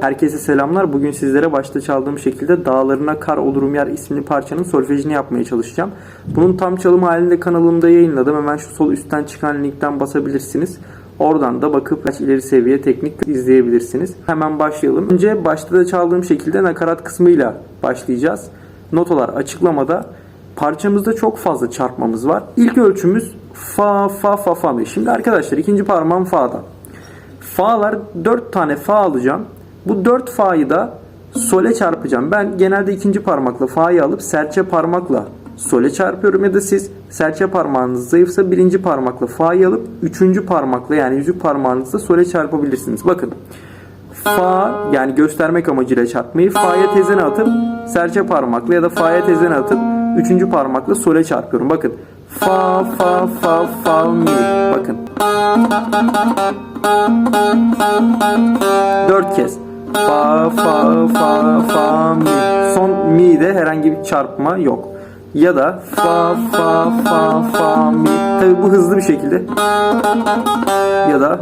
Herkese selamlar. Bugün sizlere başta çaldığım şekilde Dağlarına Kar Olurum Yer isimli parçanın solfejini yapmaya çalışacağım. Bunun tam çalım halinde kanalımda yayınladım. Hemen şu sol üstten çıkan linkten basabilirsiniz. Oradan da bakıp ileri seviye teknik izleyebilirsiniz. Hemen başlayalım. Önce başta da çaldığım şekilde nakarat kısmıyla başlayacağız. Notalar açıklamada. Parçamızda çok fazla çarpmamız var. İlk ölçümüz fa fa fa fa mi. Şimdi arkadaşlar ikinci parmağım fa'da. Fa'lar 4 tane fa alacağım. Bu 4 fa'yı da sole çarpacağım. Ben genelde ikinci parmakla fa'yı alıp serçe parmakla sole çarpıyorum ya da siz serçe parmağınız zayıfsa birinci parmakla fa'yı alıp üçüncü parmakla yani yüzük parmağınızla sole çarpabilirsiniz. Bakın fa yani göstermek amacıyla çarpmayı fa'ya tezene atıp serçe parmakla ya da fa'ya tezene atıp üçüncü parmakla sole çarpıyorum. Bakın fa fa fa fa mi. Bakın. Dört kez. Fa fa fa fa mi. Son mi'de herhangi bir çarpma yok. Ya da fa fa fa fa mi. Tabi bu hızlı bir şekilde. Ya da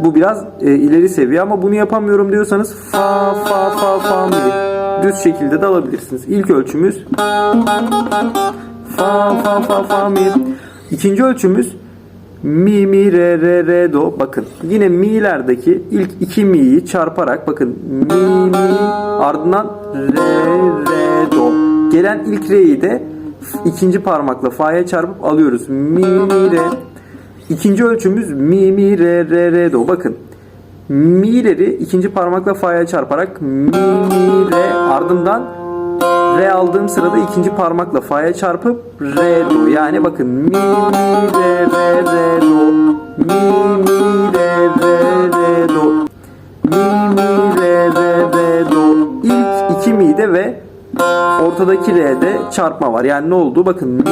bu biraz e, ileri seviye ama bunu yapamıyorum diyorsanız fa fa fa fa mi. Düz şekilde de alabilirsiniz. İlk ölçümüz fa fa fa fa mi. İkinci ölçümüz mi mi re re re do. Bakın yine mi'lerdeki ilk iki mi'yi çarparak bakın mi mi ardından re re do. Gelen ilk re'yi de ikinci parmakla fa'ya çarpıp alıyoruz. Mi mi re. İkinci ölçümüz mi mi re re re do. Bakın mi'leri ikinci parmakla fa'ya çarparak mi mi re ardından re aldığım sırada ikinci parmakla fa'ya çarpıp re do. Yani bakın mi mi re re re do. Mi mi re re re do. Mi mi re re re do. İlk iki mi'de ve ortadaki re'de çarpma var. Yani ne oldu? Bakın mi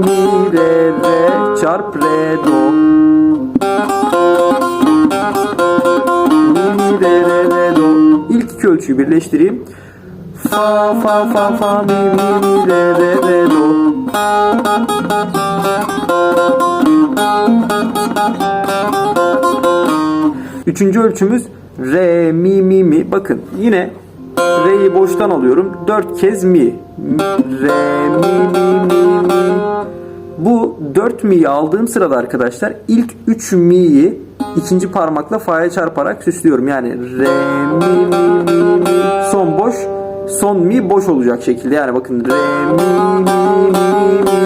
mi re re çarp re do. Mi mi re re re do. İlk iki ölçüyü birleştireyim. Fa fa fa fa mi mi mi re re re do. Üçüncü ölçümüz re mi mi mi. Bakın yine re'yi boştan alıyorum. Dört kez mi. Re mi mi mi mi. Bu 4 mi'yi aldığım sırada arkadaşlar ilk 3 mi'yi ikinci parmakla fa'ya çarparak süslüyorum. Yani re mi mi mi mi son boş son mi boş olacak şekilde. Yani bakın re mi mi mi mi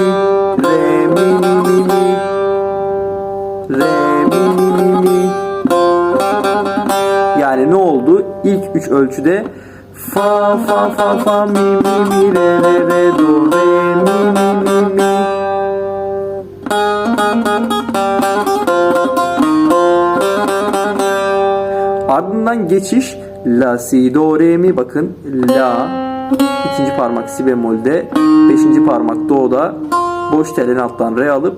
re mi mi mi mi re mi mi mi mi yani ne oldu? İlk 3 ölçüde fa fa fa fa mi mi mi re re re do re mi mi mi mi Ardından geçiş la si do re mi bakın. La ikinci parmak si bemolde beşinci parmak do'da boş telin alttan re alıp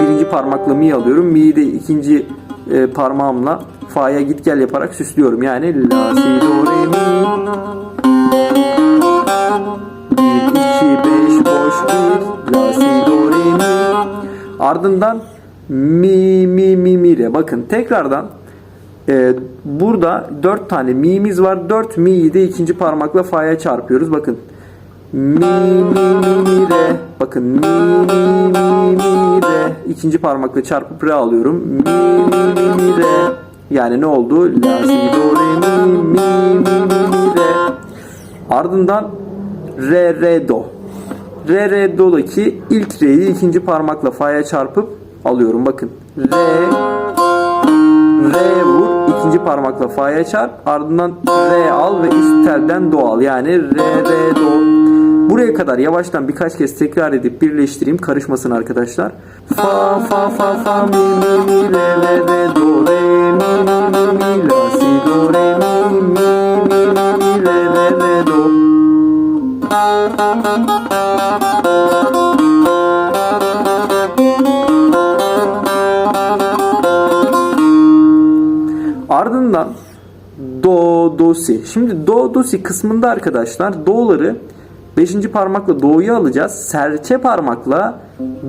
birinci parmakla mi alıyorum? Mi'yi de ikinci e, parmağımla fa'ya git gel yaparak süslüyorum. Yani la si do re mi. 1 2 5 boş 1 la si do re mi. Ardından mi mi mi mi re. Bakın tekrardan ee, burada 4 tane mi'miz var. 4 mi'yi de ikinci parmakla fa'ya çarpıyoruz. Bakın. Mi mi mi re. Bakın mi mi mi mi re. İkinci parmakla çarpıp re alıyorum. Mi mi mi mi re. Yani ne oldu? La si do re mi mi mi mi re. Ardından re re do. Re re do'daki ilk re'yi ikinci parmakla fa'ya çarpıp alıyorum. Bakın. Re Re vur, ikinci parmakla fa'ya çarp, ardından re al ve üst telden do al. Yani re re do. Buraya kadar yavaştan birkaç kez tekrar edip birleştireyim karışmasın arkadaşlar. Fa fa fa fa mi mi mi re re re do re mi mi mi mi la si do re mi mi mi mi re re re do. Do, do, si. Şimdi do, do, si kısmında arkadaşlar do'ları 5. parmakla do'yu alacağız. Serçe parmakla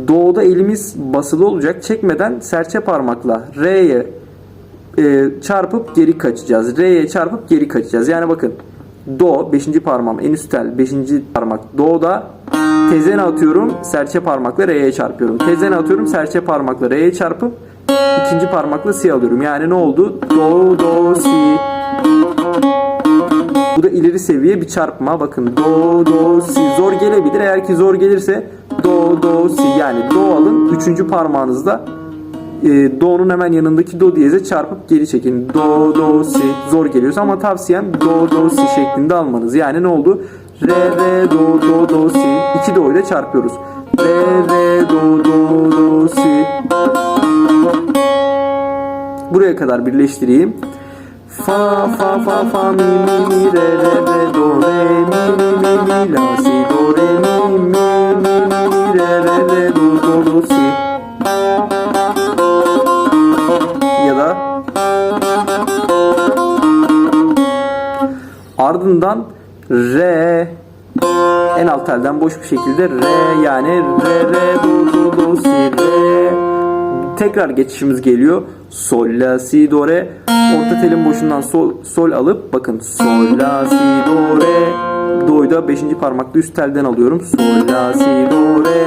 do'da elimiz basılı olacak. Çekmeden serçe parmakla re'ye e, çarpıp geri kaçacağız. Re'ye çarpıp geri kaçacağız. Yani bakın do 5. parmağım en üst tel 5. parmak do'da tezene atıyorum serçe parmakla re'ye çarpıyorum. Tezene atıyorum serçe parmakla re'ye çarpıp ikinci parmakla si alıyorum. Yani ne oldu? Do do si. Bu da ileri seviye bir çarpma. Bakın do do si zor gelebilir. Eğer ki zor gelirse do do si yani do alın üçüncü parmağınızda e, do'nun hemen yanındaki do diyeze çarpıp geri çekin. Do do si zor geliyorsa ama tavsiyem do do si şeklinde almanız. Yani ne oldu? Re re do do do si iki do ile çarpıyoruz. Re re do do do si Buraya kadar birleştireyim. Fa fa fa fa mi mi mi re re re do re mi mi mi mi la si do re mi mi mi mi mi re re re do do do si. Ya da ardından re en alt telden boş bir şekilde re yani re re do do do si tekrar geçişimiz geliyor. Sol la si do re orta telin boşundan sol sol alıp bakın sol la si do re do'yu da 5. parmakla üst telden alıyorum. Sol la si do re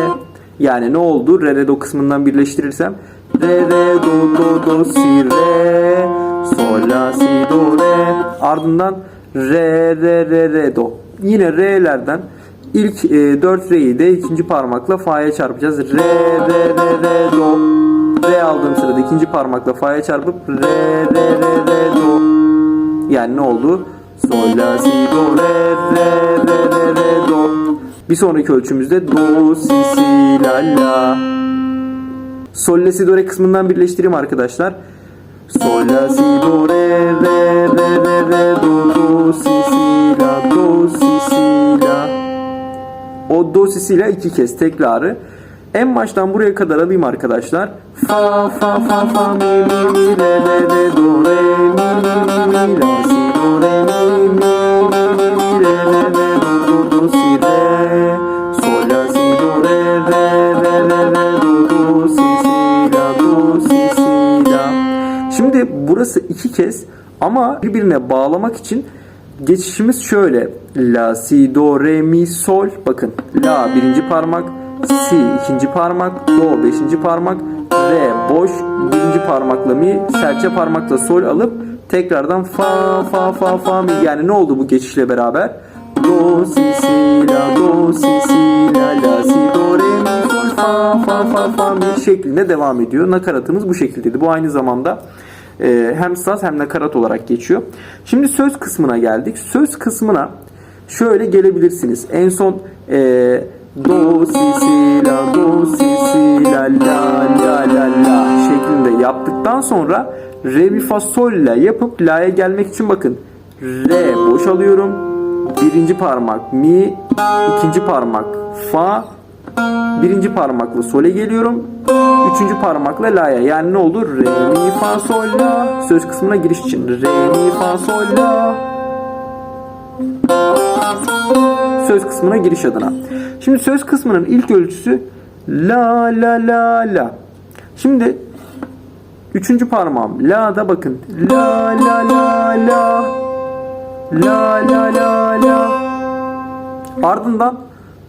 yani ne oldu? Re re do kısmından birleştirirsem. Re re do do do si re. Sol la si do re ardından re re re re do. Yine re'lerden ilk e, 4 re'yi de ikinci parmakla fa'ya çarpacağız. Re re re re do re aldığım sırada ikinci parmakla fa'ya çarpıp re re re re do yani ne oldu sol la si do re re re re re do bir sonraki ölçümüzde do si si la la Sol la si do re kısmından birleştireyim arkadaşlar. Sol la si do re re re re re do do si si la do si si la. O do si si la iki kez tekrarı. En baştan buraya kadar alayım arkadaşlar. Fa fa fa fa mi mi mi re re re do re mi mi mi mi la si do re mi mi mi mi re re re do do do si re. Sol la si do re re re re re do do si si la do si si la. Şimdi burası iki kez ama birbirine bağlamak için geçişimiz şöyle. La, si, do, re, mi, sol. Bakın. La birinci parmak. Si ikinci parmak. Do beşinci parmak. Re boş. Birinci parmakla mi. Serçe parmakla sol alıp tekrardan fa fa fa fa mi. Yani ne oldu bu geçişle beraber? Do si si la do si si la la si do re mi sol fa fa fa fa mi şeklinde devam ediyor. Nakaratımız bu şekildeydi. Bu aynı zamanda e, hem saz hem nakarat olarak geçiyor. Şimdi söz kısmına geldik. Söz kısmına şöyle gelebilirsiniz. En son e, do si si la do si si la la la la la şeklinde yaptıktan sonra re mi fa sol la yapıp la'ya gelmek için bakın re boş alıyorum. Birinci parmak mi, ikinci parmak fa, birinci parmakla sole geliyorum. Üçüncü parmakla la'ya. Yani ne olur? Re, mi, fa, sol, la. Söz kısmına giriş için. Re, mi, fa, sol, la. Söz kısmına giriş adına. Şimdi söz kısmının ilk ölçüsü la, la, la, la. Şimdi üçüncü parmağım la'da bakın. La, la, la, la. La, la, la, la. Ardından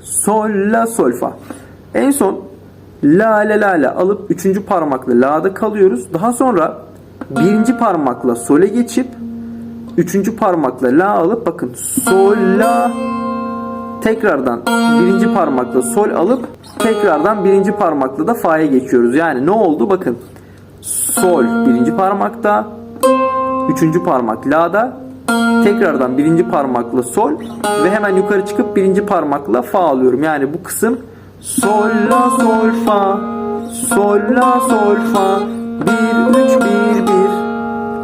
sol, la, sol, fa. En son la, la, la, la alıp üçüncü parmakla la'da kalıyoruz. Daha sonra birinci parmakla sole geçip üçüncü parmakla la alıp bakın sol, la tekrardan birinci parmakla sol alıp tekrardan birinci parmakla da fa'ya geçiyoruz. Yani ne oldu? Bakın sol birinci parmakta üçüncü parmak la'da tekrardan birinci parmakla sol ve hemen yukarı çıkıp birinci parmakla fa alıyorum. Yani bu kısım sol la sol fa sol la sol fa 1 3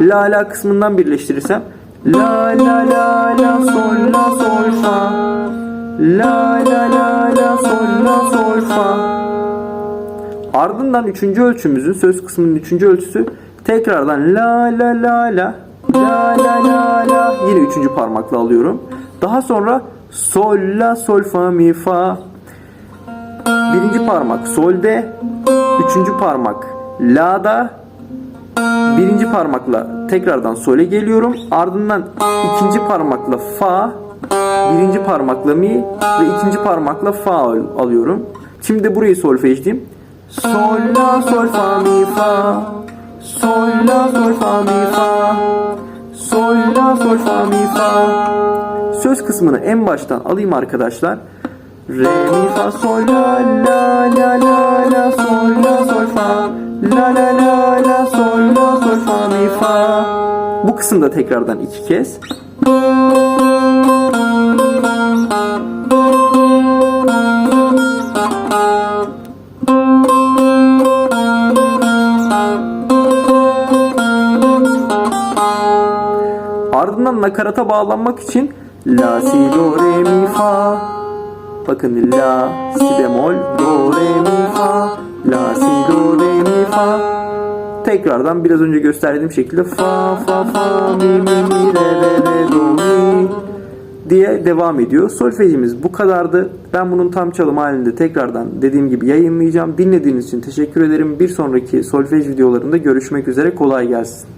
1 1 la la kısmından birleştirirsem la la la la sol la sol fa la la la la sol la sol fa Ardından üçüncü ölçümüzün söz kısmının üçüncü ölçüsü Tekrardan la la la la la la la la yine üçüncü parmakla alıyorum. Daha sonra sol la sol fa mi fa. Birinci parmak solde, üçüncü parmak la'da, birinci parmakla tekrardan sole geliyorum. Ardından ikinci parmakla fa, birinci parmakla mi ve ikinci parmakla fa al- alıyorum. Şimdi burayı solfejleyeyim. Sol la sol fa mi fa. Sol la sol fa mi fa. Sol la sol fa mi fa. Söz kısmını en baştan alayım arkadaşlar. Re mi fa sol la la la la la sol la sol fa la la la la sol la sol fa mi fa. Bu kısımda tekrardan iki kez. Nakarata bağlanmak için La si do re mi fa Bakın la si bemol do re mi fa La si do re mi fa Tekrardan biraz önce gösterdiğim şekilde fa fa fa mi mi mi re re re do mi diye devam ediyor. Solfejimiz bu kadardı. Ben bunun tam çalım halinde tekrardan dediğim gibi yayınlayacağım. Dinlediğiniz için teşekkür ederim. Bir sonraki solfej videolarında görüşmek üzere. Kolay gelsin.